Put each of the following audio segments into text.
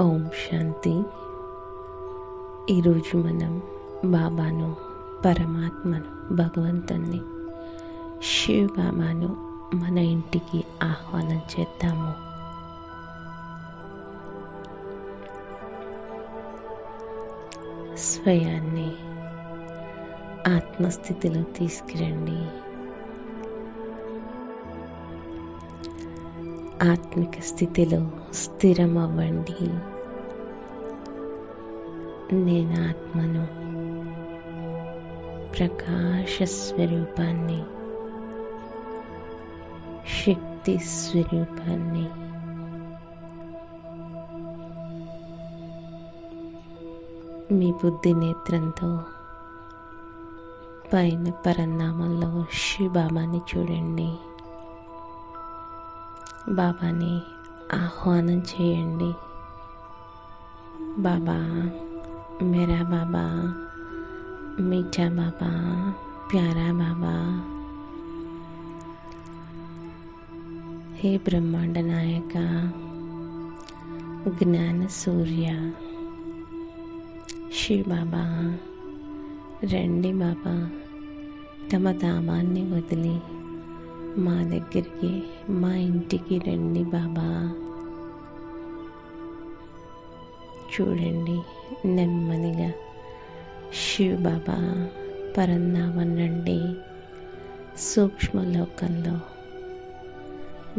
ఓం శాంతి. ఈరోజు మనం బాబాను పరమాత్మను భగవంతుని శివ బాబాను మన ఇంటికి ఆహ్వానం చేద్దాము. స్వయాన్ని ఆత్మస్థితిలో తీసుకురండి. ఆత్మిక స్థితిలో స్థిరం అవ్వండి నేను ఆత్మను ప్రకాశ స్వరూపాన్ని శక్తి స్వరూపాన్ని మీ బుద్ధి నేత్రంతో పైన పరన్నామంలో శివబాబాని చూడండి. బాబాని ఆహ్వానం చేయండి. బాబా మేరా బాబా మీఠా బాబా ప్యారా బాబా. హే బ్రహ్మాండ నాయక జ్ఞాన సూర్య. శ్రీ బాబా రండి బాబా తమ ధామాన్ని వదిలి. మా దగ్గరికి మా ఇంటికి రండి బాబా. చూడండి నెమ్మదిగా శివ్ బాబా పరంధామం నుండి సూక్ష్మలోకంలో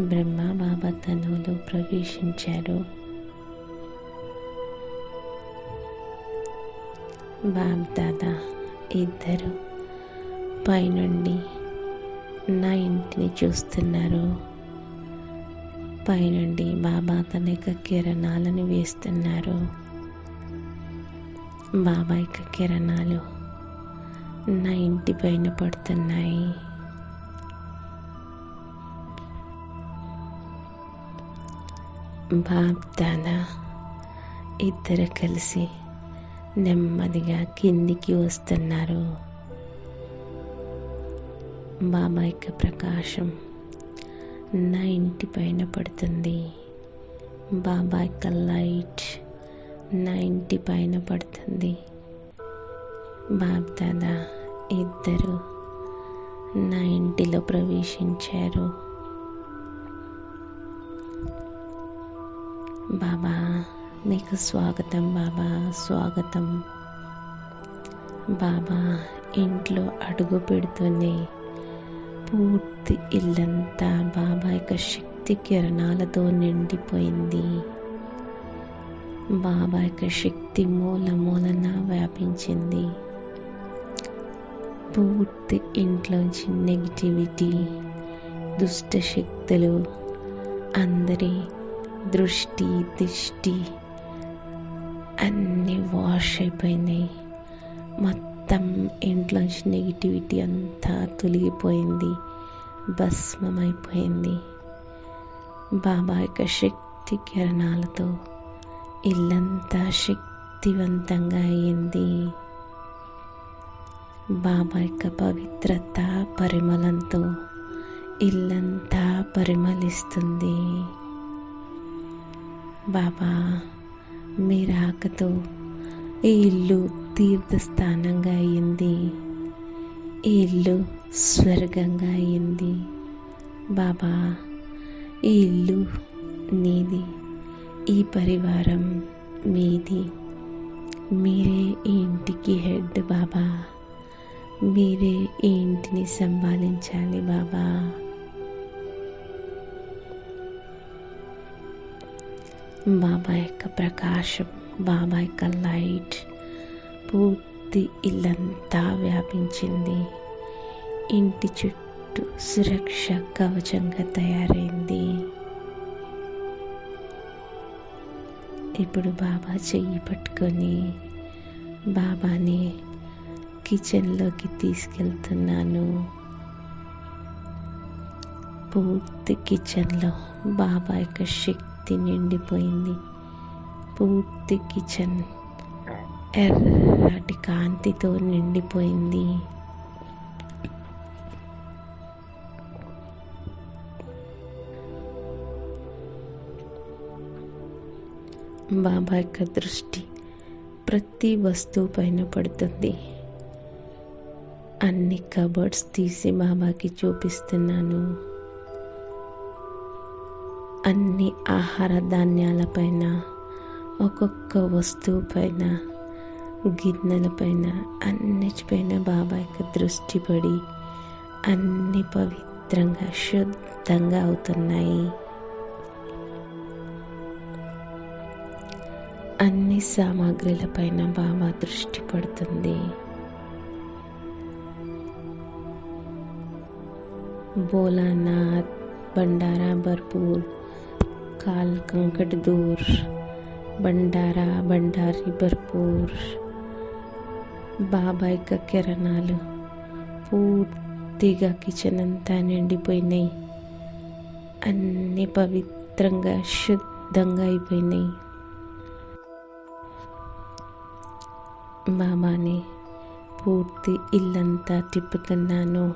బ్రహ్మ బాబా తనువులు ప్రవేశించారు. బాబ్ దాదా ఇద్దరు పైనుండి నా ఇంటిని చూస్తున్నారు. పైనుండి బాబా తన యొక్క కిరణాలను వేస్తున్నారు. బాబా యొక్క కిరణాలు నా ఇంటి పైన పడుతున్నాయి. బాబ్ దాదా ఇద్దరు కలిసి నెమ్మదిగా కిందికి వస్తున్నారు. బాబా యొక్క ప్రకాశం నా ఇంటి పైన పడుతుంది. బాబా యొక్క లైట్ నా ఇంటి పైన పడుతుంది. బాబ్దాదా ఇద్దరు నా ఇంటిలో ప్రవేశించారు. బాబా మీకు స్వాగతం బాబా స్వాగతం. బాబా ఇంట్లో అడుగు పెడుతూనే పూర్తి ఇల్లంతా బాబా యొక్క శక్తి కిరణాలతో నిండిపోయింది. బాబా యొక్క శక్తి మూల మూలన వ్యాపించింది. పూర్తి ఇంట్లోంచి నెగిటివిటీ దుష్ట శక్తులు అందరి దృష్టి దిష్టి అన్నీ వాష్ అయిపోయినాయి. మొత్తం మొత్తం ఇంట్లోంచి నెగిటివిటీ అంతా తొలగిపోయింది. భస్మమైపోయింది. బాబా యొక్క శక్తి కిరణాలతో ఇల్లంతా శక్తివంతంగా అయింది బాబా యొక్క పవిత్రత పరిమళంతో ఇల్లంతా పరిమళిస్తుంది. బాబా మీ రాకతో ఈ ఇల్లు తీర్థస్థానంగా అయింది. ఈ ఇల్లు స్వర్గంగా అయింది. బాబా ఈ ఇల్లు నీది. ఈ పరివారం మీది. మీరే ఈ ఇంటికి హెడ్ బాబా. మీరే ఈ ఇంటిని సంభాలించాలి బాబా. బాబా యొక్క ప్రకాశం. బాబా యొక్క లైట్ పూర్తి ఇల్లంతా వ్యాపించింది. ఇంటి చుట్టూ సురక్ష కవచంగా తయారైంది. ఇప్పుడు బాబా చెయ్యి పట్టుకొని బాబాని కిచెన్లోకి తీసుకెళ్తున్నాను. పూర్తి కిచెన్లో బాబా యొక్క శక్తి నిండిపోయింది. పూర్తి కిచెన్. ఎర్రటి కాంతితో నిండిపోయింది. బాబా యొక్క దృష్టి ప్రతి వస్తువు పైన పడుతుంది. అన్ని కబర్డ్స్ తీసి బాబాకి చూపిస్తున్నాను. అన్ని ఆహార ధాన్యాలపైన ఒక్కొక్క వస్తువు పైన గిన్నెలపైన అన్నిటిపైన బాబా యొక్క దృష్టి పడి అన్ని పవిత్రంగా శుద్ధంగా అవుతున్నాయి. అన్ని సామాగ్రిలపైన బాబా దృష్టి పడుతుంది. భోలానాథ్ బండారా భర్పూర్ కాల్ కంకట్ దూర్ బండారా బండారి భర్పూర్ బాబాయిక కిరణాలు పూర్తిగా కిచెన్ అంతా నిండిపోయినాయి. అన్నీ పవిత్రంగా శుద్ధంగా అయిపోయినాయి. బాబాని పూర్తి ఇల్లంతా తిప్పుతున్నాను.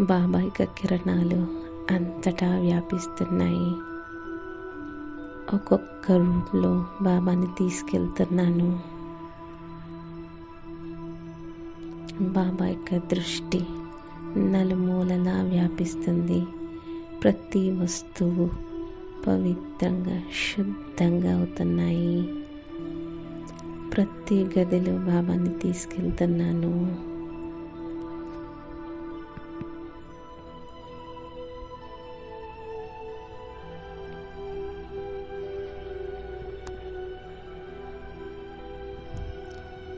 బాబాయిక కిరణాలు అంతటా వ్యాపిస్తున్నాయి. ఒక్కొక్క రూట్లో బాబాని తీసుకెళ్తున్నాను. బాబా యొక్క దృష్టి నలుమూలలా వ్యాపిస్తుంది. ప్రతి వస్తువు పవిత్రంగా శుద్ధంగా అవుతున్నాయి. ప్రతి గదిలో బాబాని తీసుకెళ్తున్నాను.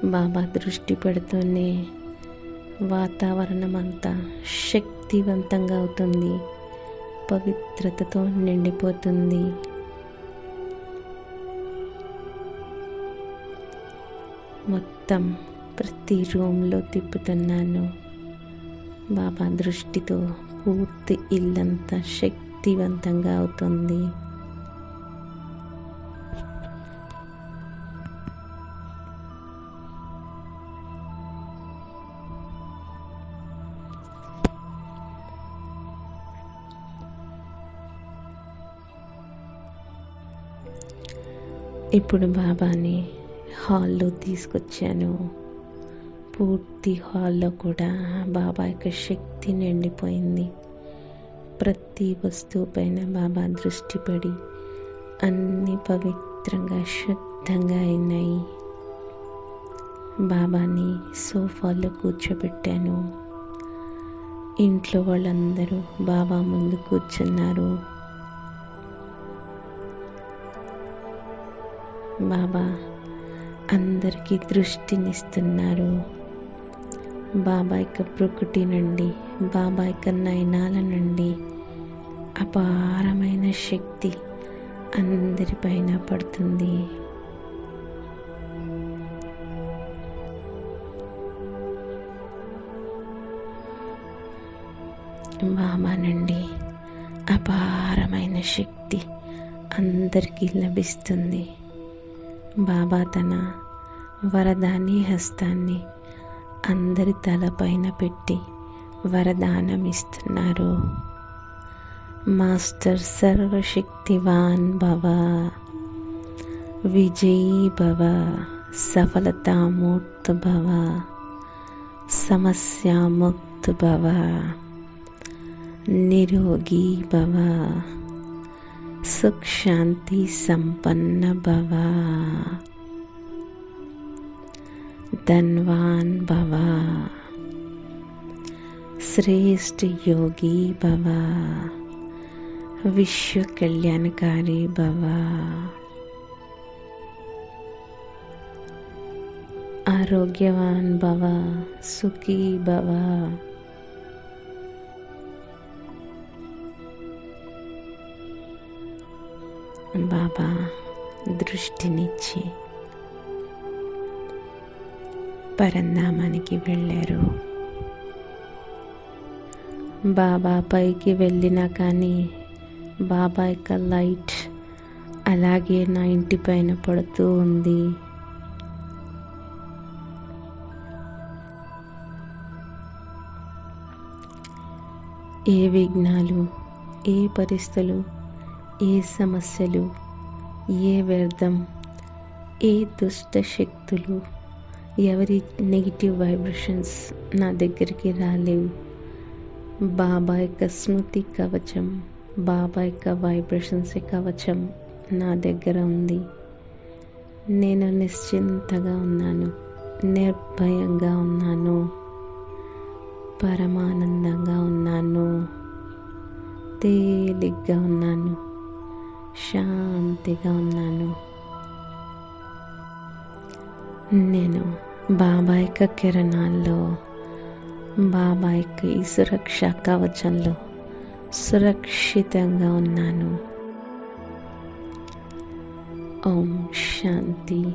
బాబా దృష్టి పెడుతూనే వాతావరణం అంతా శక్తివంతంగా అవుతుంది. పవిత్రతతో నిండిపోతుంది. మొత్తం ప్రతి రూమ్లో తిప్పుతున్నాను. బాబా దృష్టితో పూర్తి ఇల్లంతా శక్తివంతంగా అవుతుంది. ఇప్పుడు బాబాని హాల్లో తీసుకొచ్చాను. పూర్తి హాల్లో కూడా బాబా యొక్క శక్తి నిండిపోయింది. ప్రతి వస్తువు పైన బాబా దృష్టి పడి అన్ని పవిత్రంగా శుద్ధంగా అయినాయి. బాబాని సోఫాలో కూర్చోబెట్టాను. ఇంట్లో వాళ్ళందరూ బాబా ముందు కూర్చున్నారు. బాబా అందరికీ దృష్టినిస్తున్నారు. బాబా యొక్క ప్రకృతి నుండి బాబా యొక్క నయనాల నుండి అపారమైన శక్తి అందరిపైన పడుతుంది. బాబా నుండి అపారమైన శక్తి అందరికీ లభిస్తుంది. బాబా తన వరదాని హస్తాన్ని అందరి తలపైన పెట్టి వరదానం ఇస్తున్నారు మాస్టర్ సర్వశక్తివాన్ భవ విజయీ భవ సఫలతామూర్త భవ సమస్యాముక్త భవ నిరోగి భవ. సుఖ శాంతి సంపన్న భవ ధన్వాన్ భవ శ్రేష్ఠ యోగి భవ విశ్వ కళ్యాణకారి భవ ఆరోగ్యవాన్ భవ సుఖీ భవ బాబా దృష్టినిచ్చి. పరంధామానికి వెళ్ళారు. బాబా పైకి వెళ్ళినా కానీ బాబా యొక్క లైట్ అలాగే నా ఇంటి పైన పడుతూ ఉంది. ఏ విఘ్నాలు ఏ పరిస్థితులు ఏ సమస్యలు ఏ వ్యర్థం ఏ దుష్ట శక్తులు ఎవరి నెగిటివ్ వైబ్రేషన్స్ నా దగ్గరికి రాలేవు. బాబా యొక్క స్మృతి కవచం బాబా యొక్క వైబ్రేషన్స్ కవచం నా దగ్గర ఉంది. నేను నిశ్చింతగా ఉన్నాను నిర్భయంగా ఉన్నాను పరమానందంగా ఉన్నాను తేలిగ్గా ఉన్నాను. శాంతిగా ఉన్నాను. నేను బాబా యొక్క కిరణాల్లో బాబా యొక్క ఈ సురక్ష కవచంలో సురక్షితంగా ఉన్నాను. ఓం శాంతి.